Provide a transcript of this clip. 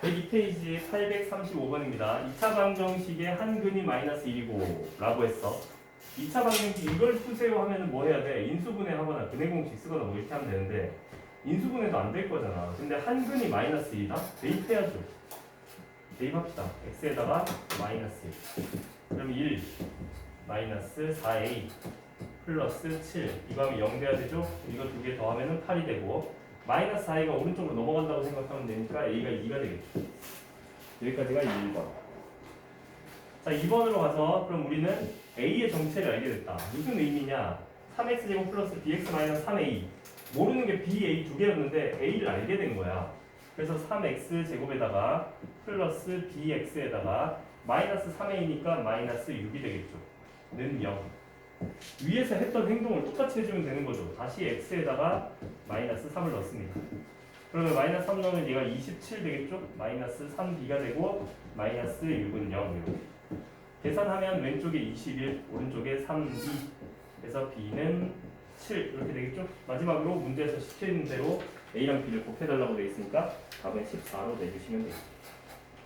102페이지 835번입니다. 2차 방정식의 한 근이 마이너스 1이고 라고 했어. 2차 방정식 이걸 푸세요 하면은 뭐 해야 돼? 인수분해 하거나 근해 공식 쓰거나 뭐 이렇게 하면 되는데 인수분해도 안 될 거잖아. 근데 한 근이 마이너스 2다? 대입해야죠. 대입합시다. x에다가 마이너스 1. 그럼 1 마이너스 4a 플러스 7 이거 하면 0 돼야 되죠? 이거 두 개 더하면 8이 되고 마이너스 4a가 오른쪽으로 넘어간다고 생각하면 되니까 a가 2가 되겠죠. 여기까지가 1번. 자 2번으로 가서 그럼 우리는 a의 정체를 알게 됐다. 무슨 의미냐? 3x제곱 플러스 bx 마이너스 3a 모르는 게 b, a 두 개였는데 a를 알게 된 거야. 그래서 3x 제곱에다가 플러스 bx에다가 마이너스 3a니까 마이너스 6이 되겠죠. 는 0. 위에서 했던 행동을 똑같이 해주면 되는 거죠. 다시 x에다가 마이너스 3을 넣습니다. 그러면 마이너스 3 넣으면 얘가 27 되겠죠? 마이너스 3b가 되고 마이너스 6은 0 이렇게. 계산하면 왼쪽에 21, 오른쪽에 3b 그래서 b는 7 이렇게 되겠죠? 마지막으로 문제에서 시켜있는 대로 a랑 b를 곱해달라고 되어 있으니까 답은 14로 내주시면 되겠습니다.